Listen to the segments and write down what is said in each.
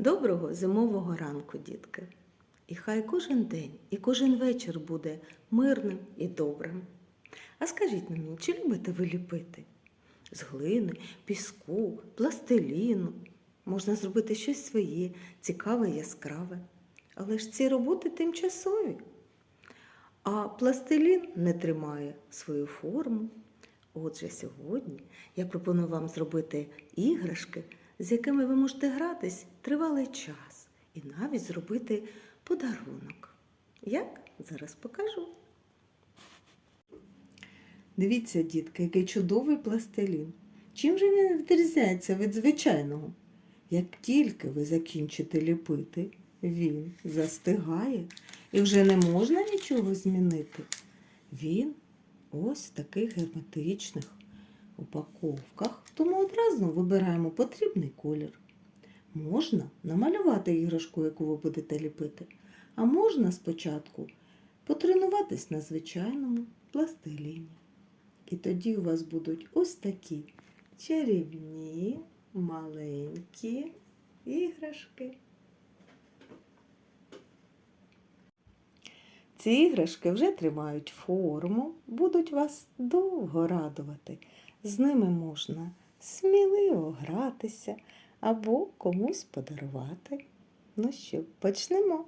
Доброго зимового ранку, дітки! І хай кожен день і кожен вечір буде мирним і добрим. А скажіть мені, чи любите ви ліпити? З глини, піску, пластиліну. Можна зробити щось своє, цікаве, яскраве. Але ж ці роботи тимчасові. А пластилін не тримає свою форму. Отже, сьогодні я пропоную вам зробити іграшки, з якими ви можете гратись тривалий час, і навіть зробити подарунок. Як? Зараз покажу. Дивіться, дітки, який чудовий пластилін. Чим же він відрізняється від звичайного? Як тільки ви закінчите ліпити, він застигає і вже не можна нічого змінити. Він ось в таких герметичних упаковках, тому одразу вибираємо потрібний колір. Можна намалювати іграшку, яку ви будете ліпити, а можна спочатку потренуватись на звичайному пластиліні. І тоді у вас будуть ось такі чарівні маленькі іграшки. Ці іграшки вже тримають форму, будуть вас довго радувати. З ними можна сміливо гратися або комусь подарувати. Ну що, почнемо.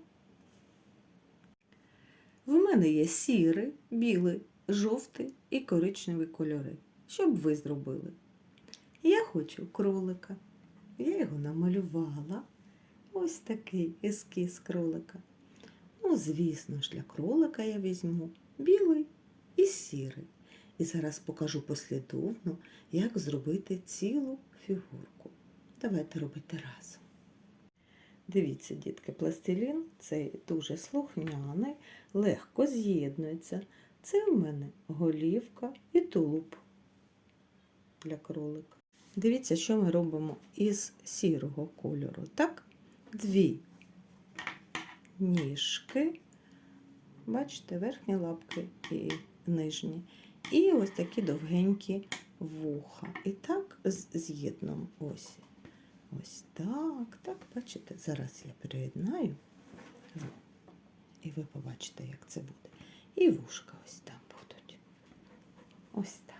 В мене є сірий, білий, жовтий і коричневий кольори. Що б ви зробили? Я хочу кролика. Я його намалювала. Ось такий ескіз кролика. Ну, звісно ж, для кролика я візьму білий і сірий. І зараз покажу послідовно, як зробити цілу фігурку. Давайте робити разом. Дивіться, дітки, пластилін цей дуже слухняний, легко з'єднується. Це в мене голівка і тулуб для кролика. Дивіться, що ми робимо із сірого кольору. Так, дві ніжки, бачите, верхні лапки і нижні. І ось такі довгенькі вуха. І так з'єднуємо ось. Ось так, так, бачите, зараз я переєднаю. І ви побачите, як це буде. І вушка ось там будуть. Ось так.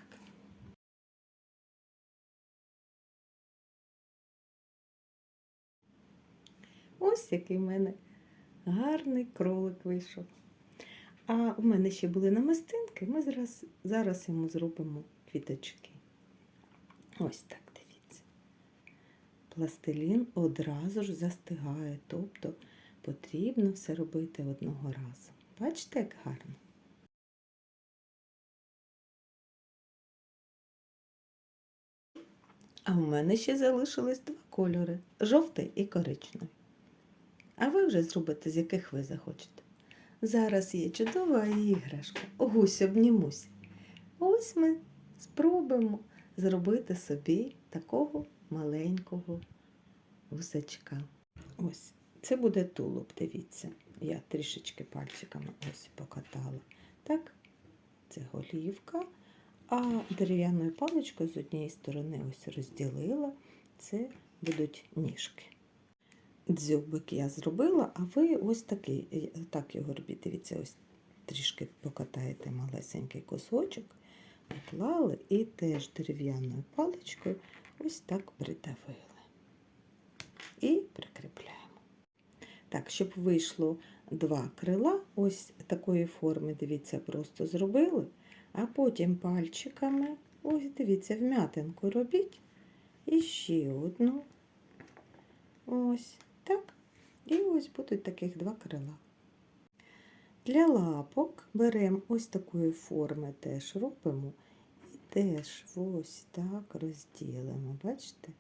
Ось який в мене гарний кролик вийшов. А у мене ще були намистинки, ми зараз, зараз йому зробимо квіточки. Ось так, дивіться. Пластилін одразу ж застигає, тобто потрібно все робити одного разу. Бачите, як гарно? А в мене ще залишились два кольори жовтий і коричневий. А ви вже зробите, з яких ви захочете. Зараз є чудова іграшка. Гусь обнімусь. Ось ми спробуємо зробити собі такого маленького гусачка. Ось, це буде тулуб, дивіться. Я трішечки пальчиками ось покатала. Так, це голівка, а дерев'яною паличкою з однієї сторони ось розділила. Це будуть ніжки. Дзьобик я зробила, а ви ось такий, так його робіть, дивіться, ось трішки покатаєте малесенький кусочок, поклали і теж дерев'яною паличкою ось так придавили. І прикріпляємо. Так, щоб вийшло два крила, ось такої форми, дивіться, просто зробили, а потім пальчиками, ось дивіться, вм'ятинку робіть. І ще одну. Ось. І ось будуть таких два крила. Для лапок беремо ось такої форми, теж робимо і теж ось так розділимо. Бачите?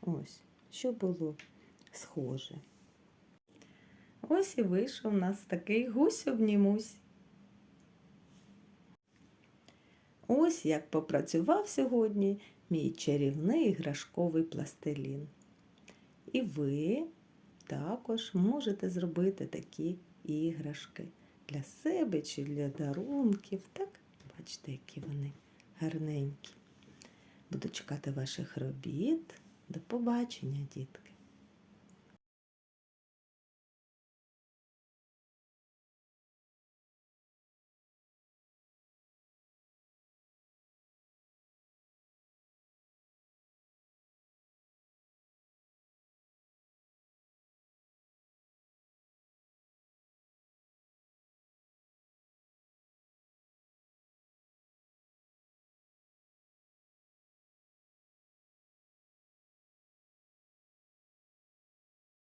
Ось, щоб було схоже. Ось і вийшов у нас такий гусь обнімусь. Ось як попрацював сьогодні мій чарівний іграшковий пластилін. І ви також можете зробити такі іграшки для себе чи для дарунків. Так, бачите, які вони гарненькі. Буду чекати ваших робіт. До побачення, дітки!